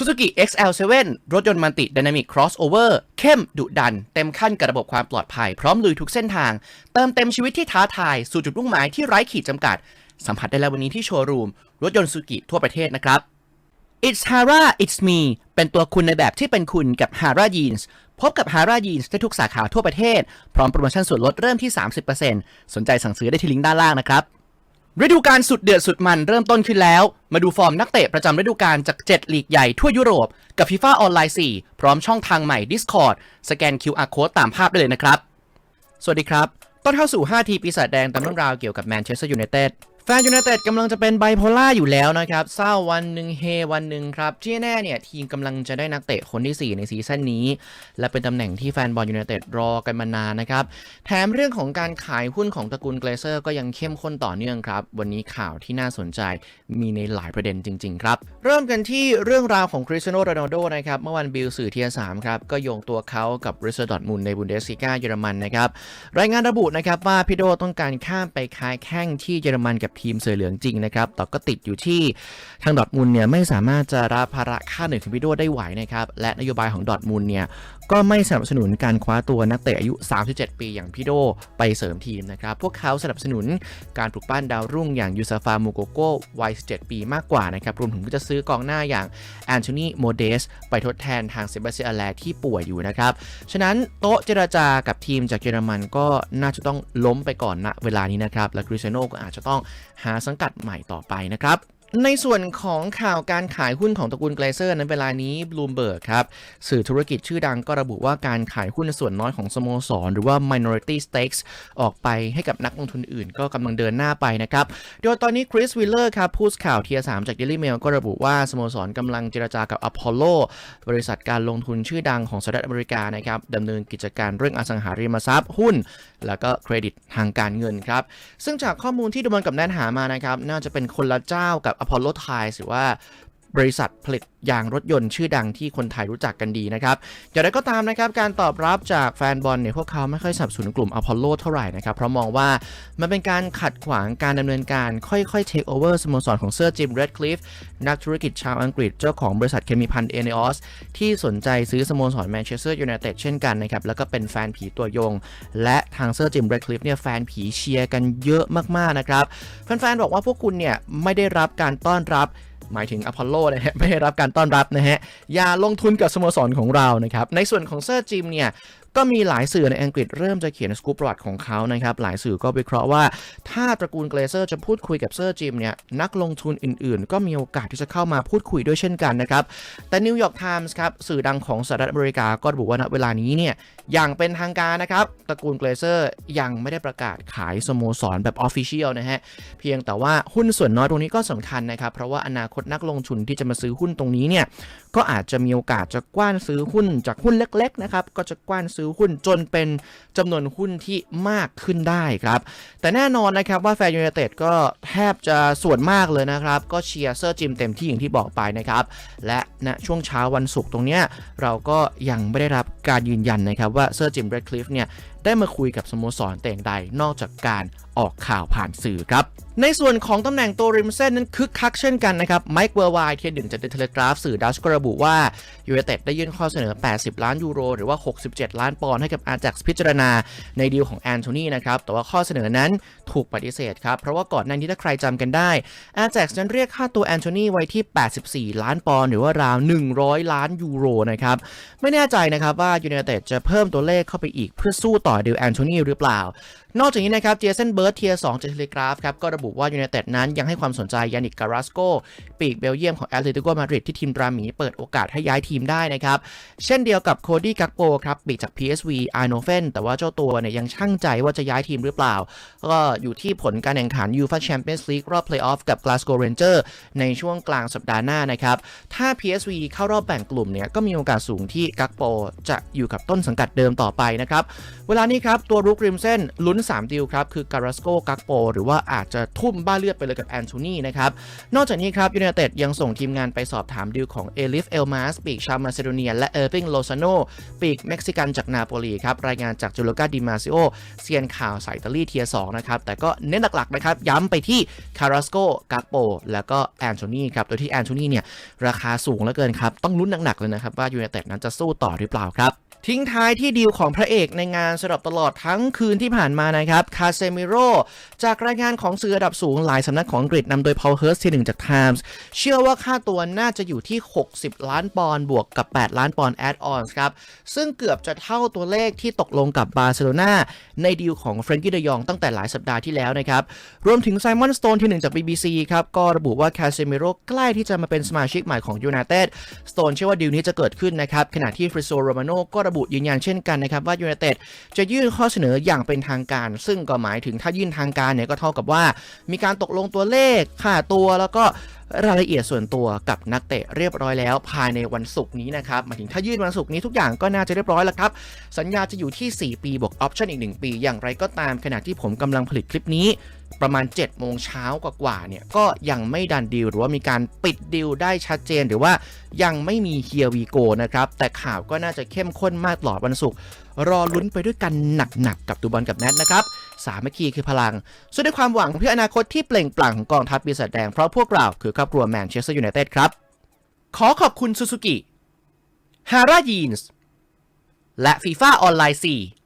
Suzuki XL7 รถยนต์มันติ Dynamic Crossover เข้มดุดัน เต็มขั้นกับระบบความปลอดภัย พร้อมลุยทุกเส้นทาง เติมเต็มชีวิตที่ท้าทาย สู่จุดมุ่งหมายที่ไร้ขีดจำกัด สัมผัสได้แล้ววันนี้ที่โชว์รูม รถยนต์ Suzuki ทั่วประเทศนะครับ It's Hara It's Me เป็นตัวคุณในแบบที่เป็นคุณกับ Hara Jeans พบกับ Hara Jeans ได้ทุกสาขาทั่วประเทศ พร้อมโปรโมชั่นส่วนลดเริ่มที่ 30%สนใจสั่งซื้อได้ที่ลิงก์ด้านล่างนะครับ ฤดูกาลสุดเดือดสุดมันเริ่มต้นขึ้นแล้ว มาดูฟอร์มนักเตะประจำฤดูกาลจาก 7 ลีกใหญ่ทั่วยุโรป กับ FIFA ออนไลน์ 4 พร้อมช่องทางใหม่ Discord สแกน QR Code ตามภาพได้เลยนะครับ สวัสดีครับ ต้อนเข้าสู่ 5 ทีปีศาจแดงตามเรื่องราวเกี่ยวกับแมนเชสเตอร์ยูไนเต็ด แฟนยูไนเต็ดกำลังจะเป็นไบโพล่าอยู่แล้วนะครับ เศร้าวันหนึ่งเฮวันหนึ่งครับ ที่แน่เนี่ยทีมกำลังจะได้นักเตะคนที่ 4 ในซีซั่นนี้ และเป็นตำแหน่งที่แฟนบอลยูไนเต็ดรอกันมานานนะครับ แถมเรื่องของการขายหุ้นของตระกูลเกรเซอร์ก็ยังเข้มข้นต่อเนื่องครับ วันนี้ข่าวที่น่าสนใจมีในหลายประเด็นจริง ๆ ครับ เริ่มกันที่เรื่องราวของคริสเตียโนโรนัลโดนะครับเมื่อวันบิลสื่อเทียสามครับก็โยงตัวเขากับริสดอร์ดมุนในบุนเดสซิก้าเยอรมันนะครับรายงานระบุนะครับว่าพีโดต้องการข้ามไปค้าแข้งที่เยอรมันกับทีมเสือเหลืองจริงนะครับแต่ก็ติดอยู่ที่ทางดอทมูลเนี่ยไม่สามารถจะรับภาระค่าเหนื่อยของพี่โดได้ไหวนะครับและนโยบายของดอทมูลเนี่ย ก็ไม่สนับสนุนการคว้าตัวนักเตะอายุ 37 ปีอย่างพี่โดไปเสริมทีมนะครับ พวกเขาสนับสนุนการปลุกปั้นดาวรุ่งอย่างยูซาฟามูโกโกวัย 17 ปีมากกว่านะครับ รวมถึงก็จะซื้อกองหน้าอย่างแอนโทนีโมเดสไปทดแทนทางเซบาสเตียนแลที่ป่วยอยู่นะครับ ฉะนั้นโต๊ะเจราจากับทีมจากเยอรมันก็น่าจะต้องล้มไปก่อนณเวลานี้นะครับ และคริสเตียโนก็อาจจะต้องหาสังกัดใหม่ต่อไปนะครับ ในส่วนของข่าวการขายหุ้นของตระกูลเกรเซอร์นั้นเวลานี้บลูมเบิร์กครับ สื่อธุรกิจชื่อดังก็ระบุว่าการขายหุ้นส่วนน้อยของสโมสร หรือว่า minority stakes ออกไปให้กับนักลงทุนอื่นก็กำลังเดินหน้าไปนะครับ โดยตอนนี้คริสวิลเลอร์ครับผู้สื่อข่าวเทียสามจาก Daily Mail ก็ระบุว่าสโมสรกำลังเจรจากับ Apollo บริษัทการลงทุนชื่อดังของสหรัฐอเมริกานะครับดำเนินกิจการเรื่องอสังหาริมทรัพย์หุ้น แล้วก็เครดิตทางการเงินครับซึ่งจากข้อมูลที่ดูมันกับแนนหามานะครับน่าจะเป็นคนละเจ้ากับอพอลโลไทยหรือว่า บริษัทผลิตยางรถยนต์ชื่อดังที่คนไทยรู้จักกันดีนะครับอย่างไรก็ตามนะครับการตอบรับจากแฟนบอลเนี่ยพวกเขาไม่ค่อยสนับสนุนกลุ่มอพอลโลเท่าไหร่นะครับ เพราะมองว่ามันเป็นการขัดขวางการดำเนินการค่อยๆเทคโอเวอร์สโมสรของเซอร์จิมเรดคลิฟนักธุรกิจชาวอังกฤษเจ้าของบริษัทเคมีพันเอเนอสที่สนใจซื้อสโมสรแมนเชสเตอร์ยูไนเต็ดเช่นกันนะครับแล้วก็เป็นแฟนผีตัวยง และทางเซอร์จิมเรดคลิฟเนี่ยแฟนผีเชียร์กันเยอะมากๆนะครับแฟนๆบอกว่าพวกคุณเนี่ยไม่ได้รับการต้อนรับ หมายถึงอพอลโลนะฮะไม่ได้รับการต้อนรับนะฮะอย่าลงทุนกับสโมสรของเรานะครับในส่วนของเซอร์จิมเนี่ยก็มีหลายสื่อในอังกฤษเริ่มจะเขียนสกู๊ปประวัติของเขานะครับ หลายสื่อก็วิเคราะห์ว่า ถ้าตระกูลเกรเซอร์จะพูดคุยกับเซอร์จิมเนี่ย นักลงทุนอื่นๆ ก็มีโอกาสที่จะเข้ามาพูดคุยด้วยเช่นกันนะครับ แต่นิวยอร์กไทมส์ครับ สื่อดังของสหรัฐอเมริกาก็ระบุว่าณเวลานี้เนี่ย อย่างเป็นทางการนะครับ ตระกูลเกรเซอร์ยังไม่ได้ประกาศขายสโมสรแบบออฟฟิเชียลนะฮะ เพียงแต่ว่าหุ้นส่วนน้อยตรงนี้ก็สำคัญนะครับ เพราะว่าอนาคตนักลงทุนที่จะมาซื้อหุ้นตรงนี้เนี่ย ก็อาจจะมีโอกาสจะกว้านซื้อหุ้นจากหุ้นเล็กๆนะครับ ก็จะกว้านซื้อหุ้นจนเป็นจำนวนหุ้นที่มากขึ้นได้ครับ แต่แน่นอนนะครับว่าแฟนยูไนเต็ดก็แทบจะส่วนมากเลยนะครับ ก็เชียร์เซอร์จิมเต็มที่อย่างที่บอกไปนะครับ และณช่วงเช้าวันศุกร์ตรงเนี้ยเราก็ยังไม่ได้รับการยืนยันนะครับว่าเซอร์จิมเรดคลิฟเนี่ย ได้มาคุยกับสโมสรแต่อย่างใดนอกจากการออกข่าวผ่านสื่อครับ ในส่วนของตำแหน่งตัวริมเส้นนั้นคึกคักเช่นกันนะครับ ไมค์เวอร์ไวเทียนหนึ่งจากเดอะเทเลกราฟสื่อดัชก็ระบุว่ายู i นเต็ดได้ยื่นข้อเสนอ 80 ล้านยูโร หรือว่า 67 ล้านปอนด์ให้กับอา a x พิจารณาในดีลของแอนโทนีนะครับ แต่ว่าข้อเสนอนั้นถูกปฏิเสธครับ เพราะว่าก่อนหน้านี้ถ้าใครจำกันได้อา a x นั้นเรียกค่าตัวแอนโทนีไว้ที่ 84 ล้านปอนด์หรือว่าราว 100 ล้านยูโรนะครับไม่แน่ใจนะครับว่ายู i นเต็ดจะเพิ่มตัวเลขเข้าไปอีกเพื่อสู้ต่อดีลแอนโทนีหรือเปล่า นอกจากนี้นะครับเจสันเบิร์ตเทียร์2จากเทเลกราฟครับ ก็ระบุว่ายู i นเต็ดนั้นยังให้ความสนใจยานิกการาสโกปีกเบลเยียมของแอตเลติโกมาดริดที่ทีมราหมีเปิดโอกาสให้ย้ายทีมได้นะครับ เช่นเดียวกับโคดี้กักโปครับปีกจาก PSV อาร์โนเฟนแต่ว่าเจ้าตัวเนี่ยยังช่างใจว่าจะย้ายทีมหรือเปล่า ก็อยู่ที่ผลการแข่งขันยูฟ a แชมเปี้ยนส์ลีกรอบเพลย์ออฟกับ Glasgow Rangers ในช่วงกลางสัปดาห์หน้านะครับถ้า PSV เข้ารอบแบ่งกลุ่มเนี่ยก็มีโอกาสสูงที่กักโปจะอยู่กับต้นสังกัดเดิมต่อไปนะครับเวลานี้ครับ ตัวรุกริมเส้นลุ้น 3 ดิวครับ คือการาสโกกักโป หรือว่าอาจจะทุ่มบ้าเลือดไปเลยกับแอนโทนีนะครับ นอกจากนี้ครับยู n นเต็ดยังส่งทีมงานไปสอบถามดีลของเอลิฟเอลมาสปีกชาวมาซิโดเนีย และเออร์ปิงโลซาโนปีกเม็กซิกันจากนาโปลีครับ รายงานจากจูโลกาดิมาซิโอเซียนข่าวสายอิตาลีเทียสองนะครับแต่ก็เน้นหลักๆนะครับย้ำไปที่คาราสโกกักโปแล้วก็แอนโทนีครับโดยที่แอนโทนีเนี่ยราคาสูงเหลือเกินครับต้องลุ้นหนักๆเลยนะครับว่ายู n นเต็ดนั้นจะสู้ต่อหรือเปล่าครับ ทิ้งท้ายที่ดีลของพระเอกในงานสำหรับตลอดทั้งคืนที่ผ่านมานะครับ คาเซมิโรจากรายงานของสื่อระดับสูงหลายสำนักของอังกฤษนำโดย Paul Hurst ที่หนึ่งจาก Times เชื่อว่าค่าตัวน่าจะอยู่ที่ 60 ล้านปอนด์บวกกับ 8 ล้านปอนด์แอดออนส์ครับ ซึ่งเกือบจะเท่าตัวเลขที่ตกลงกับบาร์เซโลนาในดีลของเฟรนกี้เดยองตั้งแต่หลายสัปดาห์ที่แล้วนะครับ รวมถึงไซมอนสโตนที่หนึ่งจาก BBC ครับก็ระบุว่าคาเซมิโรใกล้ที่จะมาเป็นสมาชิกใหม่ของยู n i เต็ดสโตนเชื่อว่าดีลนี้จะเกิดขึ้นนะครับขณะที่ฟริโซโรมาโนก็ระบุยืนยันเช่นกันนะครับว่ายูไนเต็ดจะยื่นข้อเสนออย่างเป็นทางการ ซึ่งก็หมายถึงถ้ายื่นทางการเนี่ยก็เท่ากับว่า มีการตกลงตัวเลขค่าตัวแล้วก็ รายละเอียดส่วนตัวกับนักเตะเรียบร้อยแล้ว ภายในวันศุกร์นี้นะครับหมายถึงถ้ายื่นวันศุกร์นี้ทุกอย่างก็น่าจะเรียบร้อยแล้วครับ สัญญาจะอยู่ที่ 4 ปีบวกออปชั่นอีก 1 ปี อย่างไรก็ตามขณะที่ผมกำลังผลิตคลิปนี้ ประมาณ 7 โมงเช้ากว่าๆเนี่ยก็ยังไม่ดันดีลหรือว่ามีการปิดดีลได้ชัดเจนหรือว่ายังไม่มีเฮียวีโกนะครับแต่ข่าวก็น่าจะเข้มข้นมากตลอดวันศุกร์รอลุ้นไปด้วยกันหนักๆกับดูบอลกับแนทนะครับ สามัคคีคือพลังส่วนด้วยความหวังเพื่ออนาคตที่เปล่งปลั่งของกองทัพปีศาจแดงเพราะพวกเราคือครอบครัวแมนเชสเตอร์ยูไนเต็ดครับ ขอขอบคุณซูซูกิฮาร่ายีนส์และฟีฟ่าออนไลน์4